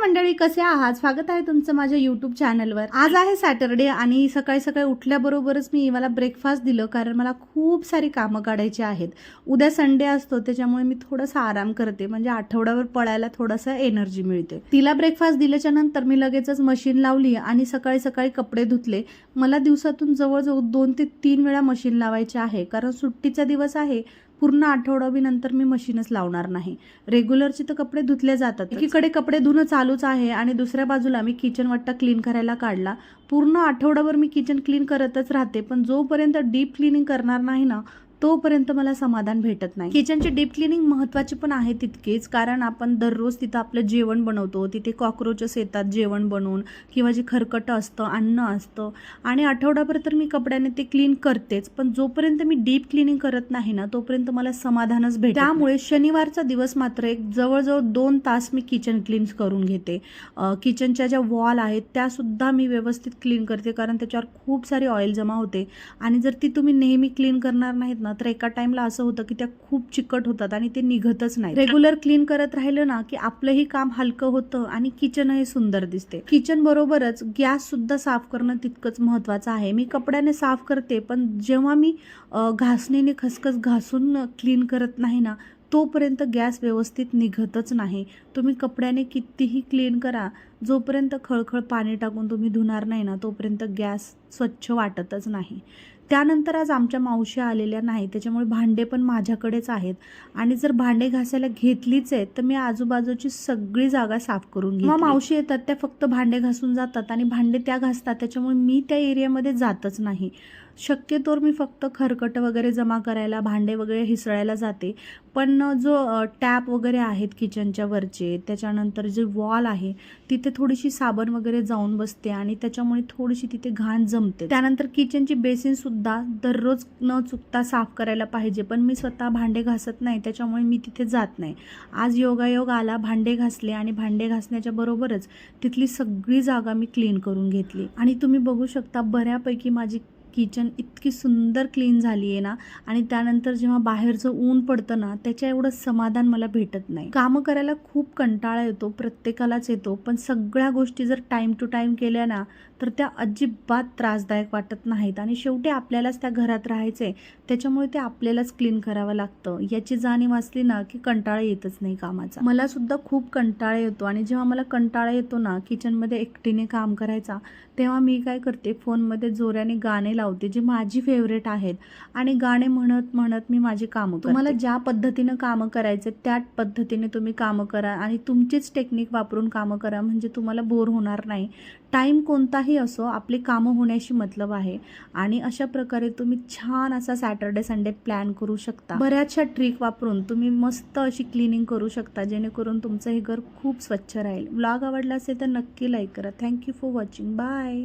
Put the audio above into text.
मंडळी कसे आहात? स्वागत आहे तुमचं माझ्या युट्यूब चॅनलवर आज आहे सॅटरडे आणि सकाळी सकाळी उठल्याबरोबरच मी मला ब्रेकफास्ट दिलं कारण मला खूप सारी कामं काढायची आहेत. उद्या संडे असतो त्याच्यामुळे मी थोडासा आराम करते. म्हणजे आठवड्यावर पळायला थोडासा एनर्जी मिळते. तिला ब्रेकफास्ट दिल्याच्या नंतर मी लगेचच मशीन लावली आणि सकाळी सकाळी कपडे धुतले. मला दिवसातून जवळजवळ दोन ते तीन वेळा मशीन लावायचे आहे. कारण सुट्टीचा दिवस आहे. पूर्ण आठवडावी नंतर मी मशीनच लावणार नाही. रेग्युलरचे तर कपडे धुतले जातात. एकीकडे कपडे धुणं चालूच आहे आणि दुसऱ्या बाजूला मी किचन वट्टा क्लीन करायला काढला. पूर्ण आठवडाभर मी किचन क्लीन करतच राहते पण जोपर्यंत डीप क्लिनिंग करणार नाही ना तोपर्यंत मला समाधान भेटत नाही. किचनची डीप क्लिनिंग महत्वाची पण आहे तितकीच कारण आपण दररोज तिथं आपलं जेवण बनवतो. तिथे कॉक्रोचेस येतात जेवण बनवून किंवा जे खरकटं असतं अन्न असतं. आणि आठवडाभर तर मी कपड्याने ते क्लीन करतेच पण जोपर्यंत मी डीप क्लिनिंग करत नाही ना तोपर्यंत मला समाधानच भेट त्यामुळे शनिवारचा दिवस मात्र एक जवळजवळ दोन तास मी किचन क्लीन करून घेते. किचनच्या ज्या वॉल आहेत त्यासुद्धा मी व्यवस्थित क्लीन करते कारण त्याच्यावर खूप सारी ऑइल जमा होते. आणि जर ती तुम्ही नेहमी क्लीन करणार नाहीत ना तर एका टाईमला असं होतं की त्या खूप चिकट होतात आणि ते निघतच नाही रेग्युलर क्लीन करत राहिलं ना की आपलंही काम हलकं होतं आणि किचनही सुंदर दिसते. किचन बरोबरच गॅस सुद्धा साफ करणं तितकंच महत्वाचं आहे. मी कपड्याने साफ करते पण जेव्हा मी घासणीने खसखस घासून क्लीन करत नाही ना तोपर्यंत गॅस व्यवस्थित निघतच नाही. तुम्ही कपड्याने कितीही क्लीन करा जोपर्यंत खळखळ पाणी टाकून तुम्ही धुणार नाही ना तोपर्यंत गॅस स्वच्छ वाटतच नाही. त्यानंतर आज आमच्या मावशी आलेल्या नाही त्याच्यामुळे भांडे पण माझ्याकडेच आहेत. आणि जर भांडे घासायला घेतलीच आहेत तर मी आजूबाजूची सगळी जागा साफ करून घेऊ मावशी येतात त्या फक्त भांडे घासून जातात आणि भांडे त्या घासतात. त्याच्यामुळे मी त्या एरियामध्ये जातच नाही. शक्यतोवर मी फक्त खरकट वगैरे जमा करायला भांडे वगैरे हिसळायला जाते. पण जो टॅप वगैरे आहेत किचनच्या वरचे त्याच्यानंतर जे वॉल आहे तिथे थोडीशी साबण वगैरे जाऊन बसते आणि त्याच्यामुळे थोडीशी तिथे घाण जमते त्यानंतर किचनची बेसिन सुद्धा दररोज न चुकता साफ करायला पाहिजे. पण मी स्वतः भांडे घासत नाही त्याच्यामुळे मी तिथे जात नाही. आज योगायोग आला भांडे घासले आणि भांडे घासण्याच्या बरोबरच तिथली सगळी जागा मी क्लीन करून घेतली. आणि तुम्ही बघू शकता बऱ्यापैकी माझी किचन इतकी सुंदर क्लीन झाली आहे ना आणि त्यानंतर जेव्हा बाहेरचं ऊन पडतं ना त्याच्या एवढं समाधान मला भेटत नाही. कामं करायला खूप कंटाळा येतो प्रत्येकालाच येतो पण सगळ्या गोष्टी जर टाईम टू टाईम केल्या ना तर त्या अजिबात त्रासदायक वाटत नाहीत. आणि शेवटी आपल्यालाच त्या घरात राहायचं आहे त्याच्यामुळे ते आपल्यालाच क्लीन करावं लागतं. याची जाणीव असली ना की कंटाळा येतच नाही कामाचा. मला सुद्धा खूप कंटाळा येतो. आणि जेव्हा मला कंटाळा येतो ना किचनमध्ये एकटीने काम करायचा तेव्हा मी काय करते? फोनमध्ये जोराने गाणे लावते जे माझी फेवरेट आहेत. आणि गाणे म्हणत म्हणत मी माझी कामं तुम्हाला ज्या पद्धतीनं कामं करायचे त्या पद्धतीने तुम्ही कामं करा. आणि तुमचीच टेक्निक वापरून कामं करा. म्हणजे तुम्हाला बोर होणार नाही. टाईम कोणताही असो आपली कामं होण्याशी मतलब आहे. आणि अशा प्रकारे तुम्ही छान असा सॅटर्डे संडे प्लॅन करू शकता. बऱ्याचशा ट्रिक वापरून तुम्ही मस्त अशी क्लिनिंग करू शकता जेणेकरून तुमचं हे घर खूप स्वच्छ राहील. ब्लॉग आवडला असेल तर नक्की लाईक करा. Thank you for watching bye